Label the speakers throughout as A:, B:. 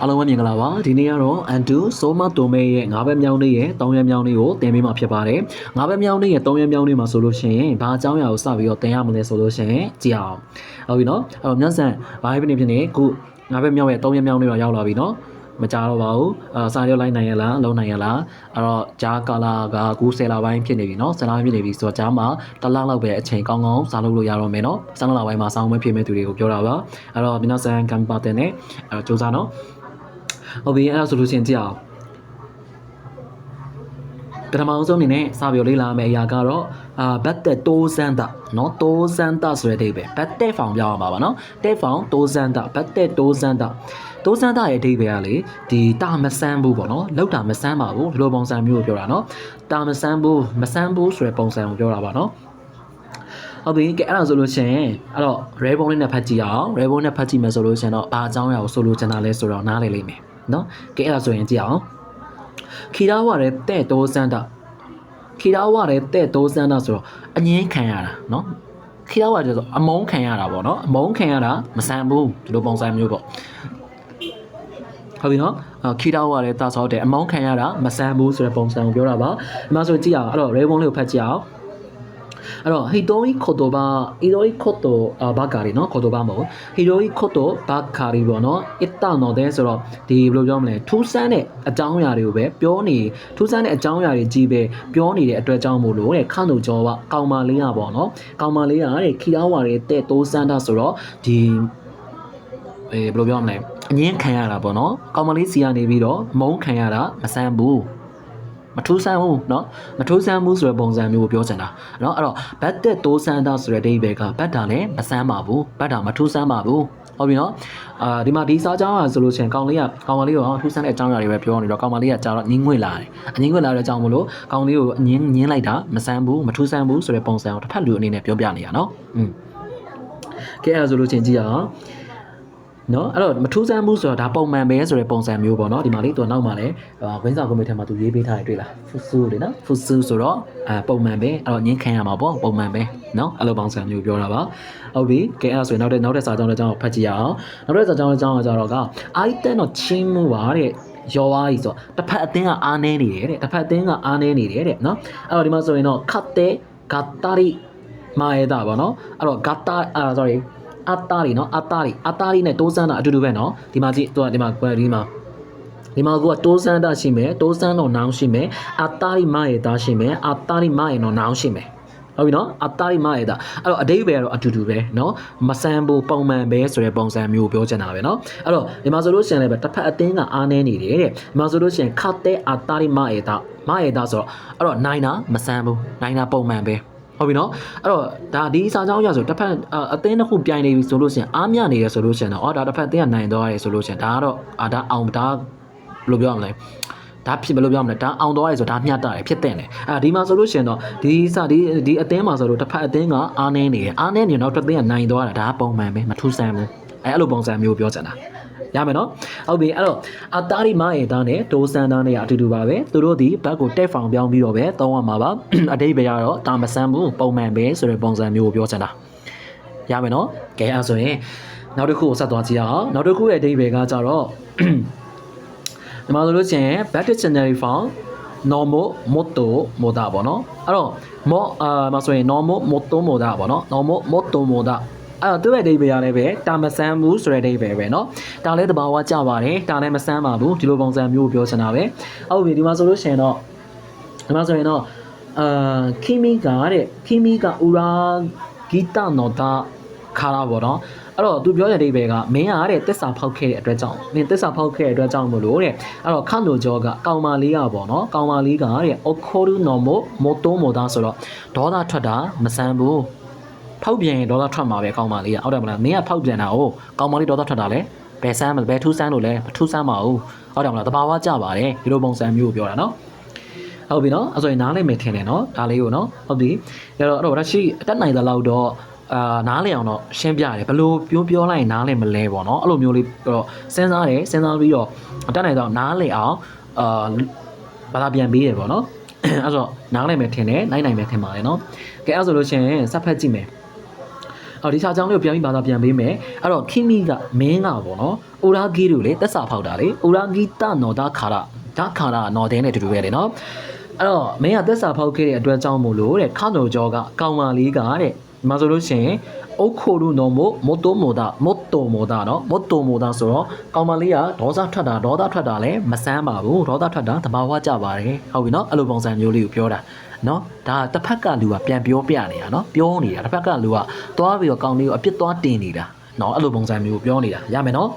A: အားလုံးပဲမြင်္ဂလာပါဒီနေ့ကတော့ Antu Soma Tome ရဲ့ငါးဘက်မြောင်းလေးရဲ့တောင်းရမြောင်းလေးကိုတင်ပေးမှာဖြစ်ပါတယ်ငါးဘက်မြောင်းလေးရဲ့တောင်းရမြောင်းလေးမှာဆိုလို့ရှိရင်ဘာအကြောင်းအရာကိုစပြီးတော့တင်ရမလဲဆိုလို့ရှိရင်ကြည့်အောင်ဟုတ်ပြီနော်အဲ့တော့မြန်ဆန်ဘာဖြစ်နေဖြစ်နေခုငါးဘက်မြောင်းရဲ့တောင်းရမြောင်းလေးတော့ရောက်လာပြီနော်မကြတော့ပါဘူးအဲစာရုပ်လိုက်နိုင်ရလားလုံးနိုင်ရလားအဲ့တော့ဂျားကာလာက90လပိုင်းဖြစ်နေပြီเนาะ10လဖြစ်နေပြီဆိုတော့ဂျားမှာတလလောက်ပဲအချိန်ကောင်းကောင်းစားလုပ်လို့ရတော့မယ်เนาะ10လပိုင်းမှာစောင်းမဖြစ်မဲ့သူတွေကိုပြောတာပါအဲ့တော့မင်းတို့ဆန်ကမ်ပါတင်နဲ့အဲ့တော့စူးစမ်းเนาะ ဟုတ်ပြီအဲ့ဒါဆိုလို့ရှိရင်ကြည့်အောင်ပထမအောင်ဆုံးအနေနဲ့စပြောလေးလာမယ့်အရာကတော့အာဘတ်တက်တိုးစန်းတာနော်တိုးစန်းတာဆိုတဲ့အဓိပ္ပာယ်ဘတ်တက်ဖောင်ပြောင်းအောင်ပါပါနော်တက်ဖောင်တိုးစန်းတာဘတ်တက်တိုးစန်းတာတိုးစန်းတာရဲ့အဓိပ္ပာယ်ကလေဒီတာမဆန်းဘူးပေါ့နော်လောက်တာမဆန်းပါဘူးဒီလိုပုံစံမျိုးကိုပြောတာနော်တာမဆန်းဘူးမဆန်းဘူးဆိုတဲ့ပုံစံကိုပြောတာပါနော်ဟုတ်ပြီကဲအဲ့ဒါဆိုလို့ရှင်အဲ့တော့ ray bone နဲ့ဖတ်ကြည့်အောင် ray bone နဲ့ဖတ်ကြည့်မယ်ဆိုလို့ရှင်တော့ဘာအကြောင်းအရာကိုဆိုလိုချင်တာလဲဆိုတော့နားလည်လိမ့်မယ် နော်ကဲအဲ့ဒါဆိုရင်ကြည့်အောင်ခီတာဝရဲတဲ့တိုးစန်းတာခီတာဝရဲတဲ့တိုးစန်းတာဆိုတော့အငင်းခံရတာနော်ခီတာဝရဲဆိုအမုန်းခံရတာပေါ့နော်အမုန်းခံရတာမဆန်ဘူးဒီလိုပုံစံမျိုးပေါ့ဟုတ်ပြီနော်ခီတာဝရဲတာဆောက်တယ်အမောင်းခံရတာမဆန်ဘူးဆိုတဲ့ပုံစံကိုပြောတာပါဒီမှာဆိုကြည့်အောင်အဲ့တော့ ray bone လေးကိုဖတ်ကြည့်အောင် အဲ့တော့ဟီတိုရီခိုတိုဘာဟီတိုရီခိုတိုဘာကာရီနော်ခိုတိုဘာမဟုတ်ဟီတိုရီခိုတိုဘာကာရီပေါ့နော်အစ်တာနော်တဲ့ဆိုတော့ဒီဘယ်လိုပြောမလဲထူးဆန်းတဲ့အကြောင်းအရာတွေကိုပဲပြောနေထူးဆန်းတဲ့အကြောင်းအရာတွေကြီးပဲပြောနေတဲ့အတွက်ကြောင့်မို့လို့တဲ့ခန့်တို့ကျော်ကကောင်မလေးရပေါ့နော်ကောင်မလေးရတဲ့ခီတာဝါရဲ့တဲ့တိုးစန်းတာဆိုတော့ဒီအဲဘယ်လိုပြောမလဲအငင်းခံရတာပေါ့နော်ကောင်မလေးစီကနေပြီးတော့မုန်းခံရတာမဆန်းဘူး မထူးဆန်းဘူးเนาะမထူးဆန်းဘူးဆိုတဲ့ပုံစံမျိုးကိုပြောချင်တာเนาะအဲ့တော့ဘတ်တက်တိုးဆန်းတာဆိုတဲ့ဒိဗေကဘတ်တာလည်းမဆန်းပါဘူးဘတ်တာမထူးဆန်းပါဘူးဟုတ်ပြီနော်အာဒီမှာဒီစားကြောင်းอ่ะဆိုလို့ရှိရင်ကောင်လေးကကောင်မလေးကိုထူးဆန်းတဲ့အကြောင်းအရာတွေပဲပြောနေတော့ကောင်မလေးကကြာတော့ငင်းငွေလာတယ်အငင်းငွေလာတဲ့အကြောင်းမလို့ကောင်လေးကိုငင်းငင်းလိုက်တာမဆန်းဘူးမထူးဆန်းဘူးဆိုတဲ့ပုံစံကိုတစ်ဖက်လူအနေနဲ့ပြောပြနေရနော်อืมကဲအဲ့ဒါဆိုလို့ချင်းကြည့်ရအောင် နော်အဲ့တော့မထူးဆန်းဘူးဆိုတော့ဒါပုံမှန်ပဲဆိုတဲ့ပုံစံမျိုးပေါ့နော်ဒီမှာလေးသူနောက်မှာလည်းဝင်းဆောင်ကွန်ပျူတာမှာသူရေးပေးထားတယ်တွေ့လားဖူဆူလေနော်ဖူဆူဆိုတော့အဲပုံမှန်ပဲအဲ့တော့ငင်းခံရမှာပေါ့ပုံမှန်ပဲနော်အဲ့လိုပုံစံမျိုးပြောတာပါဟုတ်ပြီကဲအဲ့ဒါဆိုရင်နောက်တဲ့နောက်တဲ့စာကြောင်းလေးကြောင်းကိုဖတ်ကြည့်ရအောင်နောက်တဲ့စာကြောင်းလေးကြောင်းကကြတော့ကအိုက်တန်တော့ချင်းမှုပါတဲ့ရောဝါးကြီးဆိုတစ်ဖက်အသင်းကအားနေနေတယ်တဲ့တစ်ဖက်အသင်းကအားနေနေတယ်တဲ့နော်အဲ့တော့ဒီမှာဆိုရင်တော့ခတ်တဲ့ဂတ်တာရီမာယေတာပေါ့နော်အဲ့တော့ဂတ်တာအာ sorry အတားလီနော်အတားလီအတားလီနဲ့တိုးစမ်းတာအတူတူပဲနော်ဒီမှာကြည့်သူကဒီမှာဒီမှာဒီမှာကတိုးစမ်းတာရှိမယ်တိုးစမ်းတော့နောင်ရှိမယ်အတားလီမရဲ့သားရှိမယ်အတားလီမရဲ့တော့နောင်ရှိမယ်ဟုတ်ပြီနော်အတားလီမရဲ့သားအဲ့တော့အတိတ်ပဲကတော့အတူတူပဲနော်မဆန်းဘူးပုံမှန်ပဲဆိုတဲ့ပုံစံမျိုးပြောချင်တာပဲနော်အဲ့တော့ဒီမှာဆိုလို့ရှိရင်လည်းတစ်ဖက်အသင်းကအားနေနေတယ်တဲ့ဒီမှာဆိုလို့ရှိရင်ခတ်တဲ့အတားလီမရဲ့သားမရဲ့သားဆိုတော့အဲ့တော့နိုင်တာမဆန်းဘူးနိုင်တာပုံမှန်ပဲ ဟုတ်ပြီနော်အဲ့တော့ဒါဒီစာကြောင်းရဆိုတစ်ဖက်အသင်းတစ်ခုပြိုင်နေပြီဆိုလို့ရှိရင်အားမြနေရဆိုလို့ရှိရင်တော့အော်ဒါတစ်ဖက်အသင်းကနိုင်သွားရတယ်ဆိုလို့ရှိရင်ဒါကတော့အာဒါအောင်ဒါဘယ်လိုပြောရမလဲဒါဖြစ်ဘယ်လိုပြောမလဲဒါအောင်သွားရဲဆိုဒါမျှတတယ်ဖြစ်တဲ့တယ်အဲဒီမှာဆိုလို့ရှိရင်တော့ဒီစာဒီဒီအသင်းမှာဆိုလို့တစ်ဖက်အသင်းကအားနေနေတယ်အားနေနေတော့တစ်သင်းကနိုင်သွားတာဒါပုံမှန်ပဲမထူးဆန်းဘူးအဲအဲ့လိုပုံစံမျိုးပြောချင်တာ ရမယ်နော်ဟုတ်ပြီအဲ့တော့အတားရီမာရဲ့သားနဲ့ဒိုးဆန်သားနဲ့အတူတူပါပဲသူတို့ဒီဘက်ကိုတက်ဖောင်ပြောင်းပြီးတော့ပဲသုံးရမှာပါအတိတ်ပဲရတော့တာမဆန်းဘူးပုံမှန်ပဲဆိုတဲ့ပုံစံမျိုးကိုပြောချင်တာရမယ်နော်ကဲအဲ့ဆိုရင်နောက်တစ်ခုကိုဆက်သွားကြည့်အောင်နောက်တစ်ခုရဲ့အတိတ်ပဲကကြတော့ဒီမှာဆိုလို့ချင်း back dictionary form normal motto moda ပေါ့နော်အဲ့တော့ mo အာမဆိုရင် normal motto moda ပေါ့နော် normal motto moda အဲ့တော့သူ့ရဲ့အဓိပ္ပာယ်ကလည်းပဲတာမဆန်းဘူးဆိုတဲ့အဓိပ္ပာယ်ပဲเนาะဒါလည်းတဘာဝကြပါတယ်ဒါလည်းမဆန်းပါဘူးဒီလိုပုံစံမျိုးကိုပြောချင်တာပဲဟုတ်ပြီဒီမှာဆိုလို့ရှိရင်တော့ဒီမှာဆိုရင်တော့အာခီမီကာတဲ့ခီမီကာဥရာဂီတနော်တာခါလာပေါ့နော်အဲ့တော့သူပြောတဲ့အဓိပ္ပာယ်ကမင်းကတဲ့တစ္ဆာဖောက်ခဲ့တဲ့အတွက်ကြောင့်မင်းတစ္ဆာဖောက်ခဲ့တဲ့အတွက်ကြောင့်မလို့တဲ့အဲ့တော့ခန့်လိုကျော်ကကောင်မလေးကပေါ့နော်ကောင်မလေးကတဲ့အိုခိုရူနော်မိုမိုတိုမိုတာဆိုတော့ဒေါသထွက်တာမဆန်းဘူး ဖောက်ပြန်ရင်ဒေါသထွက်မှာပဲကောင်းပါလေဟုတ်တယ်မလားမင်းကဖောက်ပြန်တာ哦ကောင်းပါလေဒေါသထွက်တာလဲဘယ်ဆန်းဘယ်ထူးဆန်းလို့လဲမထူးဆန်းပါဘူးဟုတ်တယ်မလားတဘာဝကြပါတယ်ဒီလိုပုံစံမျိုးကိုပြောတာနော်ဟုတ်ပြီနော်အဲ့ဆိုရင်နားလည်မယ်ထင်တယ်နော်ဒါလေးကိုနော်ဟုတ်ပြီအဲ့တော့အဲ့တော့ရရှိအတက်နိုင်သလောက်တော့အာနားလည်အောင်တော့ရှင်းပြရတယ်ဘလို့ပြောပြောလိုက်ရင်နားလည်မလဲပေါ့နော်အဲ့လိုမျိုးလေးတော့စဉ်းစားတယ်စဉ်းစားပြီးတော့အတက်နိုင်တော့နားလည်အောင်အာဘာသာပြန်ပေးတယ်ပေါ့နော်အဲ့ဆိုနားလည်မယ်ထင်တယ်နိုင်နိုင်မယ်ထင်ပါတယ်နော်ကဲအဲ့ဆိုလို့ရှိရင်စက်ဖက်ကြည့်မယ် အော်ဒီစာကြောင်းလေးကိုပြန်ပြီးဘာသာပြန်ပေးမယ်အဲ့တော့ခိမိကမင်းကပေါ့နော်အိုရာဂီတို့လေတက်စာဖောက်တာလေအိုရာဂီတနော်ဒါခါရဒါခါရနော်တဲ့နဲ့တူတူပဲလေနော်အဲ့တော့မင်းကတက်စာဖောက်ခဲ့တဲ့အတွက်ကြောင့်မို့လို့တဲ့ခါတော်ကျော်ကကောင်မလေးကတဲ့ဒီမှာဆိုလို့ရှိရင်အုတ်ခိုလူနော်မို့မတ်တိုမိုဒါမတ်တိုမိုဒါနော်မတ်တိုမိုဒါဆိုတော့ကောင်မလေးကဒေါသထွက်တာဒေါသထွက်တာလည်းမဆန်းပါဘူးဒေါသထွက်တာတဘာဝကြပါတယ်ဟုတ်ပြီနော်အဲ့လိုပုံစံမျိုးလေးကိုပြောတာ နော်ဒါတစ်ဖက်ကလူကပြန်ပြောပြနေတာနော်ပြောနေတာတစ်ဖက်ကလူကသွားပြီးတော့ကောင်လေးကိုအပြစ်သွားတင်နေတာနော်အဲ့လိုပုံစံမျိုးကိုပြောနေတာရမယ်နော်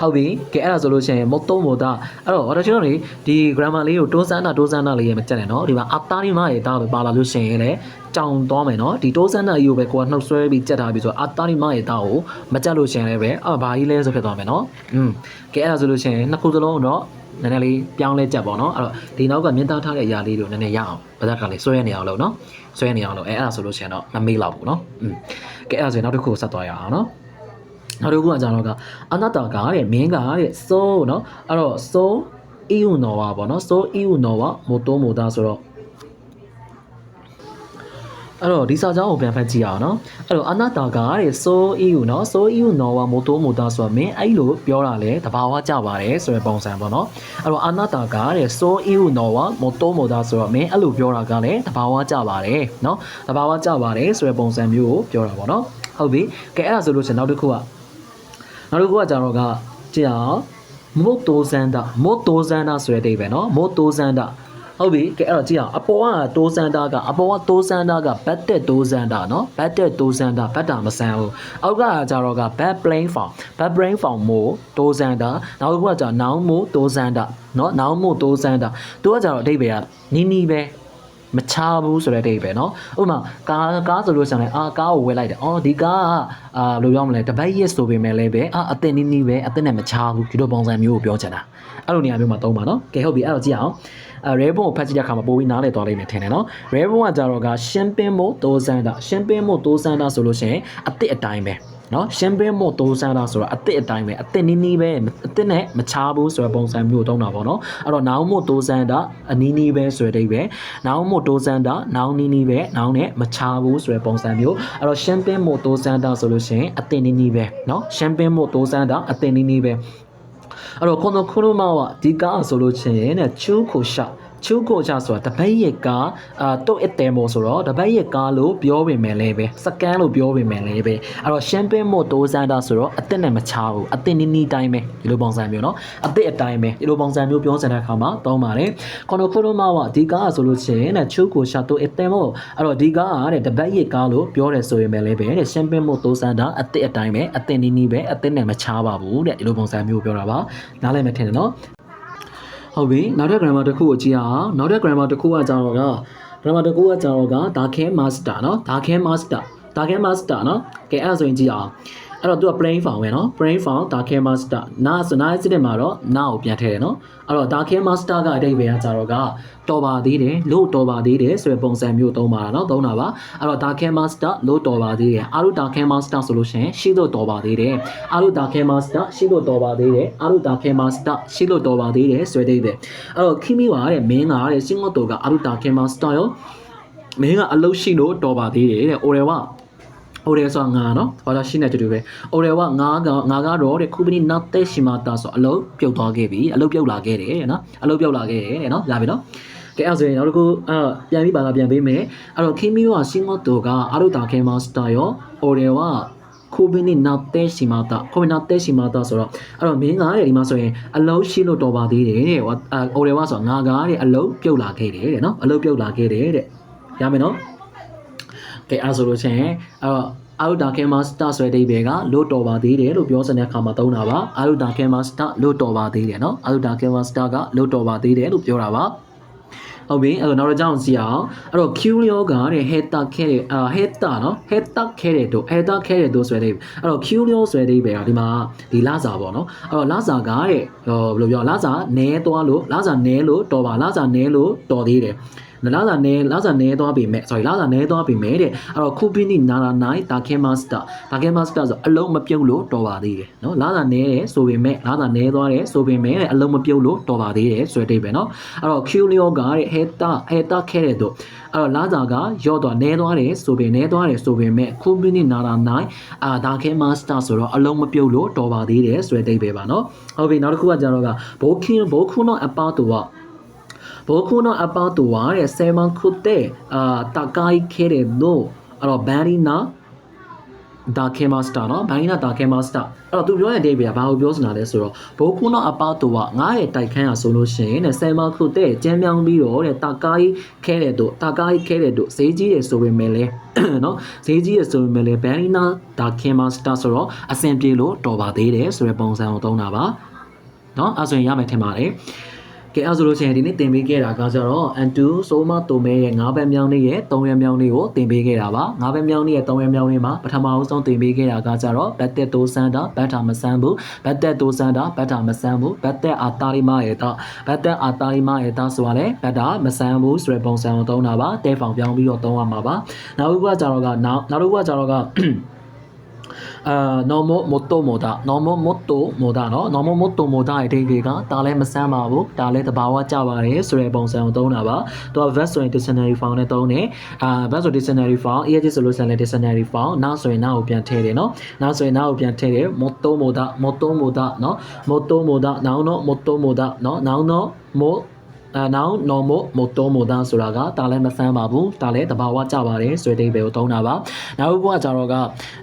A: ဟုတ်ပြီကဲအဲ့ဒါဆိုလို့ရှိရင်မုတ်သုံးမို့တာအဲ့တော့ကျွန်တော်တို့ဒီ grammar လေးကိုတိုးစမ်းတာတိုးစမ်းတာလေးရမကြက်နဲ့နော်ဒီမှာအတားဒီမရေတာလို့ပါလာလို့ရှိရင်လည်းကြောင်သွားမယ်နော်ဒီတိုးစမ်းတာကြီးကိုပဲကိုကနှုတ်ဆွဲပြီးကြက်ထားပြီးဆိုတော့အတားဒီမရေတာကိုမကြက်လို့ရှိရင်လည်းပဲအာဘာကြီးလဲဆိုဖြစ်သွားမယ်နော်อืมကဲအဲ့ဒါဆိုလို့ရှိရင်နှစ်ခုစလုံးတော့ နည်းနည်းလေးပြောင်းလဲကြပေါ့နော်အဲ့တော့ဒီနောက်ကမြင်သားထားတဲ့အရာလေးတွေကိုနည်းနည်းရအောင်ဘာသာကလည်းဆွဲနေအောင်လို့နော်ဆွဲနေအောင်လို့အဲအဲ့ဒါဆိုလို့ရှိရင်တော့မမေ့လောက်ဘူးနော်อืมကဲအဲ့ဒါဆိုရင်နောက်တစ်ခုကိုဆက်သွားရအောင်နော်နောက်တစ်ခုကကျွန်တော်ကအနာတာကတဲ့မင်းကတဲ့စိုးနော်အဲ့တော့စိုးအီယူနော်ပါပေါ့နော်စိုးအီယူနော်ပါမိုတိုမိုတာဆိုတော့ အဲ့တော့ဒီစာကြောင်းကိုပြန်ဖတ်ကြည့်အောင်နော်အဲ့တော့အနာတာကတဲ့စိုးအီယူနော်စိုးအီယူနော်ပါမိုတိုးမိုတာဆိုတော့မင်းအဲ့လိုပြောတာလေတဘာဝကြပါတယ်ဆိုတဲ့ပုံစံပေါ့နော်အဲ့တော့အနာတာကတဲ့စိုးအီယူနော်ပါမိုတိုးမိုတာဆိုတော့မင်းအဲ့လိုပြောတာကလည်းတဘာဝကြပါတယ်နော်တဘာဝကြပါတယ်ဆိုတဲ့ပုံစံမျိုးကိုပြောတာပေါ့နော်ဟုတ်ပြီကဲအဲ့ဒါဆိုလို့ရှင်နောက်တစ်ခုကနောက်တစ်ခုကကြတော့ကကြည့်အောင်မုတ်တိုးစန်းတာမုတ်တိုးစန်းတာဆိုတဲ့အဓိပ္ပာယ်နော်မုတ်တိုးစန်းတာ ဟုတ်ပြီကဲအဲ့တော့ကြည့်အောင်အပေါ်ကတိုးစန်းတာကအပေါ်ကတိုးစန်းတာကဘတ်တက်တိုးစန်းတာနော်ဘတ်တက်တိုးစန်းတာဘတ်တာမဆန်းဘူးအောက်ကကြတော့က bad brain form bad brain form မို့တိုးစန်းတာနောက်တစ်ခုကကြတော့ noun မို့တိုးစန်းတာနော် noun မို့တိုးစန်းတာသူကကြတော့အဓိပ္ပာယ်ကနီးနီးပဲ မချဘူးဆိုတဲ့အဓိပ္ပာယ်เนาะဥပမာကားကားဆိုလို့ရှိရင်လည်းအာကားကိုဝယ်လိုက်တယ်အော်ဒီကားကအာဘယ်လိုပြောမလဲတပတ်ရက်ဆိုပေမဲ့လည်းပဲအာအသက်နီးနီးပဲအသက်နဲ့မချဘူးဒီလိုပုံစံမျိုးကိုပြောချင်တာအဲ့လိုနေရာမျိုးမှာသုံးပါเนาะကဲဟုတ်ပြီအဲ့တော့ကြည့်အောင်အဲ Rainbow ကိုဖတ်ကြည့်တဲ့အခါမှာပိုပြီးနားလည်သွားလိမ့်မယ်ထင်တယ်နော် Rainbow ကကြတော့ကရှင်းပင်းမို့တိုးစမ်းတာရှင်းပင်းမို့တိုးစမ်းတာဆိုလို့ရှိရင်အစ်စ်အတိုင်းပဲ နော်ရှင်းပင်းမို့တိုးစမ်းတာဆိုတော့အစ်စ်အတိုင်းပဲအစ်စ်နီးနီးပဲအစ်စ်နဲ့မချဘူးဆိုတဲ့ပုံစံမျိုးသုံးတာပေါ့နော်အဲ့တော့နောင်မို့တိုးစမ်းတာအနီးနီးပဲဆိုတဲ့အိဗယ်နောင်မို့တိုးစမ်းတာနောင်နီးနီးပဲနောင်နဲ့မချဘူးဆိုတဲ့ပုံစံမျိုးအဲ့တော့ရှင်းပင်းမို့တိုးစမ်းတာဆိုလို့ရှိရင်အစ်စ်နီးနီးပဲနော်ရှင်းပင်းမို့တိုးစမ်းတာအစ်စ်နီးနီးပဲအဲ့တော့この車はဒီကားဆိုလို့ချင်းတဲ့ချူကိုရှာ ချိုကိုချဆိုတာတပတ်ရက်ကအာတုတ်အတဲမို့ဆိုတော့တပတ်ရက်ကလို့ပြောပေမဲ့လည်းပဲစကန်လို့ပြောပေမဲ့လည်းပဲအဲ့တော့ရှမ်ပင်းမို့တိုးစန်တာဆိုတော့အသက်နဲ့မချဘူးအသက်နီးနီးတိုင်းပဲဒီလိုပုံစံမျိုးနော်အသက်အတိုင်းပဲဒီလိုပုံစံမျိုးပြောစတဲ့အခါမှာသုံးပါတယ်ကွန်တိုခိုရိုမာဝဒီကားဆိုလို့ရှိရင်တဲ့ချိုကိုချတိုးအတဲမို့အဲ့တော့ဒီကားကတဲ့တပတ်ရက်ကလို့ပြောတယ်ဆိုရင်လည်းပဲတဲ့ရှမ်ပင်းမို့တိုးစန်တာအသက်အတိုင်းပဲအသက်နီးနီးပဲအသက်နဲ့မချပါဘူးတဲ့ဒီလိုပုံစံမျိုးပြောတာပါနားလည်မထင်နဲ့နော် ဟုတ်ပြီနောက်တဲ့ grammar တစ်ခုကိုကြည့်အောင်နောက်တဲ့ grammar တစ်ခုကကြတော့က grammar တစ်ခုကကြတော့ကဒါခဲ master เนาะဒါခဲ master ဒါခဲ master เนาะကဲအဲ့ဒါဆိုရင်ကြည့်အောင် အဲ့တော့သူက plain form ပဲနော် plain form ဒါ care master နာဆိုနာစစ်တဲ့မှာတော့နာကိုပြန်ထည့်တယ်နော်အဲ့တော့ဒါ care master ကအတိတ်ပဲကကြတော့ကတော်ပါသေးတယ်လို့တော်ပါသေးတယ်ဆိုတဲ့ပုံစံမျိုးသုံးပါတာနော်သုံးတာပါအဲ့တော့ဒါ care master လို့တော်ပါသေးတယ်အာရုဒါ care master ဆိုလို့ရှိရင်ရှိတော့တော်ပါသေးတယ်အာရုဒါ care master ရှိတော့တော်ပါသေးတယ်အာရုဒါ care master ရှိလို့တော်ပါသေးတယ်ဆိုတဲ့အဲ့တော့ခီမီဝါတဲ့မင်းကတဲ့ရှင်းတော့တော်ကအာရုဒါ care master ရောမင်းကအလုပ်ရှိလို့တော်ပါသေးတယ်တဲ့ orel က Oreo ဆိုတာငါနော်ဘာသာရှင်းတဲ့တူတူပဲ Oreo ကငါကငါကတော့တဲ့ company not that shimata ဆိုအလုပ်ပြုတ်သွားခဲ့ပြီအလုပ်ပြုတ်လာခဲ့တယ်နော်အလုပ်ပြုတ်လာခဲ့တယ်နော်လာပြီနော်ကဲအဲ့ဆိုရင်နောက်တစ်ခုအဲ့ပြန်ပြီးပါလာပြန်ပေးမယ်အဲ့တော့ခင်မီယိုကရှင်းမတော်ကအာရုတာခဲမစတာရော Oreo ကကိုဘင်းနဲ့နောက်တဲ့စီမာတာကိုဘင်းနောက်တဲ့စီမာတာဆိုတော့အဲ့တော့မင်းကတဲ့ဒီမှာဆိုရင်အလုံးရှိလို့တော်ပါသေးတယ်တဲ့ဟိုအော်တယ်ဝါဆိုငါကားတဲ့အလုံးပြုတ်လာခဲ့တယ်တဲ့နော်အလုံးပြုတ်လာခဲ့တယ်တဲ့ရမယ်နော် ကဲအဲ့ဆိုလို့ချင်းအဲ့တော့အာရုတာခဲမစတာဆွဲတဲ့ဘေကလို့တော်ပါသေးတယ်လို့ပြောစတဲ့အခါမှာသုံးတာပါအာရုတာခဲမစတာလို့တော်ပါသေးတယ်နော်အာရုတာခဲမစတာကလို့တော်ပါသေးတယ်လို့ပြောတာပါဟုတ်ပြီအဲ့တော့နောက်တစ်ကြောင်းစီအောင်အဲ့တော့ Q ရောကတဲ့ head ခဲတဲ့အာ head နော် head ခဲတဲ့တို့ head ခဲတဲ့တို့ဆိုတဲ့အဲ့တော့ Q ရောဆိုတဲ့ပဲဒီမှာဒီလစာပေါ့နော်အဲ့တော့လစာကတဲ့ဟိုဘယ်လိုပြောလစာနဲသွားလို့လစာနဲလို့တော်ပါလစာနဲလို့တော်သေးတယ် လာစာနဲလာစာနဲသွားပြီမဲ့ sorry လာစာနဲသွားပြီမဲ့တဲ့အဲ့တော့ခုပင်းနီနာရာနိုင်တာခဲမတ်စတာတာခဲမတ်စတာဆိုအလုံးမပြုတ်လို့တော်ပါသေးတယ်နော်လာစာနဲတယ်ဆိုပေမဲ့လာစာနဲသွားတယ်ဆိုပေမဲ့တဲ့အလုံးမပြုတ်လို့တော်ပါသေးတယ်ဆိုတဲ့အိဗယ်နော်အဲ့တော့ Q လျောကတဲ့ဟဲတာဟဲတာခဲတဲ့တို့အဲ့တော့လာစာကရော့သွားနဲသွားတယ်ဆိုပေနဲသွားတယ်ဆိုပေမဲ့ခုပင်းနီနာရာနိုင်အာဒါခဲမတ်စတာဆိုတော့အလုံးမပြုတ်လို့တော်ပါသေးတယ်ဆိုတဲ့အိဗယ်ပါနော်ဟုတ်ပြီနောက်တစ်ခုကကြတော့ကဘိုးခင်းဘိုးခုနောအပတူက 보코나 아파트 와레 세만 쿠테 아 타카이 케레노 아로 바리나 ဒါကေမစတာနော်ဘိုင်းနာဒါကေမစတာအဲ့တော့သူပြောတဲ့အဓိပ္ပာယ်ကဘာကိုပြောစင်တာလဲဆိုတော့ဘိုကူနောအပါတူကငားရဲ့တိုက်ခန်းရဆိုလို့ရှိရင်တဲ့ဆယ်မခုတဲ့ကျမ်းမြောင်းပြီးတော့တဲ့တာကာကြီးခဲတဲ့တို့တာကာကြီးခဲတဲ့တို့ဈေးကြီးတယ်ဆိုပေမဲ့လဲနော်ဈေးကြီးရဆိုပေမဲ့လဲဘိုင်းနာဒါကေမစတာဆိုတော့အဆင်ပြေလို့တော်ပါသေးတယ်ဆိုတဲ့ပုံစံကိုသုံးတာပါနော်အဲ့ဆိုရင်ရမယ်ထင်ပါတယ် ကဲအဲ့ဆိုလို့ရှိရင်ဒီနေ့သင်ပေးခဲ့တာကကျတော့ N2 ဆိုမတိုမဲရဲ့၅ဘက်မြောင်းလေးရဲ့၃ရက်မြောင်းလေးကိုသင်ပေးခဲ့တာပါ၅ဘက်မြောင်းလေးရဲ့၃ရက်မြောင်းလေးမှာပထမအဆုံးသင်ပေးခဲ့တာကကျတော့ဘတ်တက်တိုးစမ်းတာဘတ်တာမဆန်းဘူးဘတ်တက်တိုးစမ်းတာဘတ်တာမဆန်းဘူးဘတ်တက်အာတာရီမရဲ့တော့ဘတ်တက်အာတာရီမရဲ့တော့ဆိုတာလေဘတ်တာမဆန်းဘူးဆိုတဲ့ပုံစံကိုသုံးတာပါတဲဖောင်ပြောင်းပြီးတော့သုံးရမှာပါနောက်တစ်ခုကကျတော့ကနောက်နောက်တစ်ခုကကျတော့က အာ normal motto moda normal motto moda เนาะ normal motto moda ရဲ့အဓိပ္ပာယ်ကဒါလည်းမဆန်းပါဘူးဒါလည်းတဘာဝကြပါတယ်ဆိုတဲ့ပုံစံကိုသုံးတာပါသူက verb ဆိုရင် dictionary form နဲ့သုံးတယ်အာ verb ဆို dictionary form ESG ဆိုလို့ဆိုရင်လည်း dictionary form နောက်ဆိုရင်နောက်ကိုပြန်ထည့်တယ်เนาะနောက်ဆိုရင်နောက်ကိုပြန်ထည့်တယ် motto moda motto moda เนาะ motto moda နောက်တော့ motto moda เนาะနောက်တော့ mo အဲနောက် normal motor motor ဆိုတာကဒါလည်းမဆန်းပါဘူးဒါလည်းတဘာဝကြပါတယ်ဆိုတဲ့အဓိပ္ပာယ်ကိုသုံးတာပါနောက်တစ်ခုကကြတော့က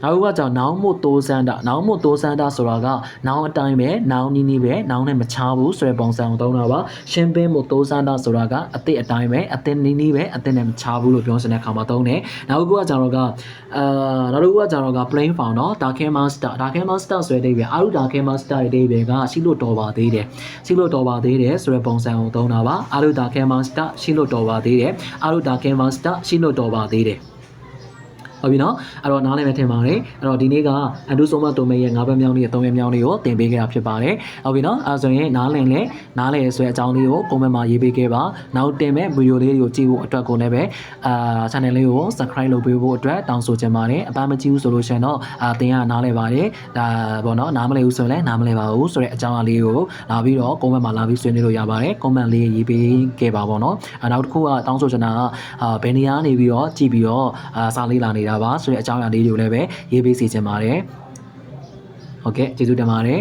A: နောက်တစ်ခုကကြတော့ noun မို့တိုးစမ်းတာ noun မို့တိုးစမ်းတာဆိုတာက noun အတိုင်းပဲ noun နီးနီးပဲ noun နဲ့မချဘူးဆိုတဲ့ပုံစံကိုသုံးတာပါရှင်းပင်းမို့တိုးစမ်းတာဆိုတာကအသစ်အတိုင်းပဲအသစ်နီးနီးပဲအသစ်နဲ့မချဘူးလို့ပြောစတဲ့အခါမှာသုံးတယ်နောက်တစ်ခုကကြတော့ကအာနောက်တစ်ခုကကြတော့က plain form เนาะ dark master dark master ဆိုတဲ့အဓိပ္ပာယ်အာရု dark master ရဲ့အဓိပ္ပာယ်ကရှိလို့တော်ပါသေးတယ်ရှိလို့တော်ပါသေးတယ်ဆိုတဲ့ပုံစံကိုသုံးတာပါ အာရုဒါခဲမန်စတာရှိလို့တော်ပါသေးတယ်အာရုဒါခဲမန်စတာရှိလို့တော်ပါသေးတယ် ဟုတ်ပြီနော်အဲ့တော့နားလည်မယ်ထင်ပါတယ်အဲ့တော့ဒီနေ့ကအန်ဒူဆိုမတိုမဲရဲ့ငါးဘက်မြောင်းလေးရဲ့သုံးဘက်မြောင်းလေးကိုသင်ပေးခဲ့တာဖြစ်ပါတယ်ဟုတ်ပြီနော်အဲ့ဆိုရင်နားလည်လဲနားလည်ဆိုတဲ့အကြောင်းလေးကို comment မှာရေးပေးခဲ့ပါနောက်တင်မဲ့ဗီဒီယိုလေးတွေကိုကြည့်ဖို့အတွက်ကိုလည်းပဲအာ channel လေးကို subscribe လုပ်ပေးဖို့အတွက်တောင်းဆိုချင်ပါတယ်အပန်းမကြည့်ဘူးဆိုလို့ရှိရင်တော့အာသင်ကနားလည်ပါတယ်ဒါပေါ့နော်နားမလည်ဘူးဆိုရင်လည်းနားမလည်ပါဘူးဆိုတဲ့အကြောင်းအလေးကိုလာပြီးတော့ comment မှာလာပြီးဆွေးနွေးလို့ရပါတယ် comment လေးရေးပေးခဲ့ပါပေါ့နော်အနောက်တစ်ခုကတောင်းဆိုချင်တာကအာဘယ်နေရာနေပြီးတော့ကြည့်ပြီးတော့အာစာလေးလာနေတာပါဆိုတဲ့အကြောင်းအရာလေးတွေကိုလည်းပဲရေးပေးစီချင်ပါတယ်ဟုတ်ကဲ့ကျေးဇူးတင်ပါတယ်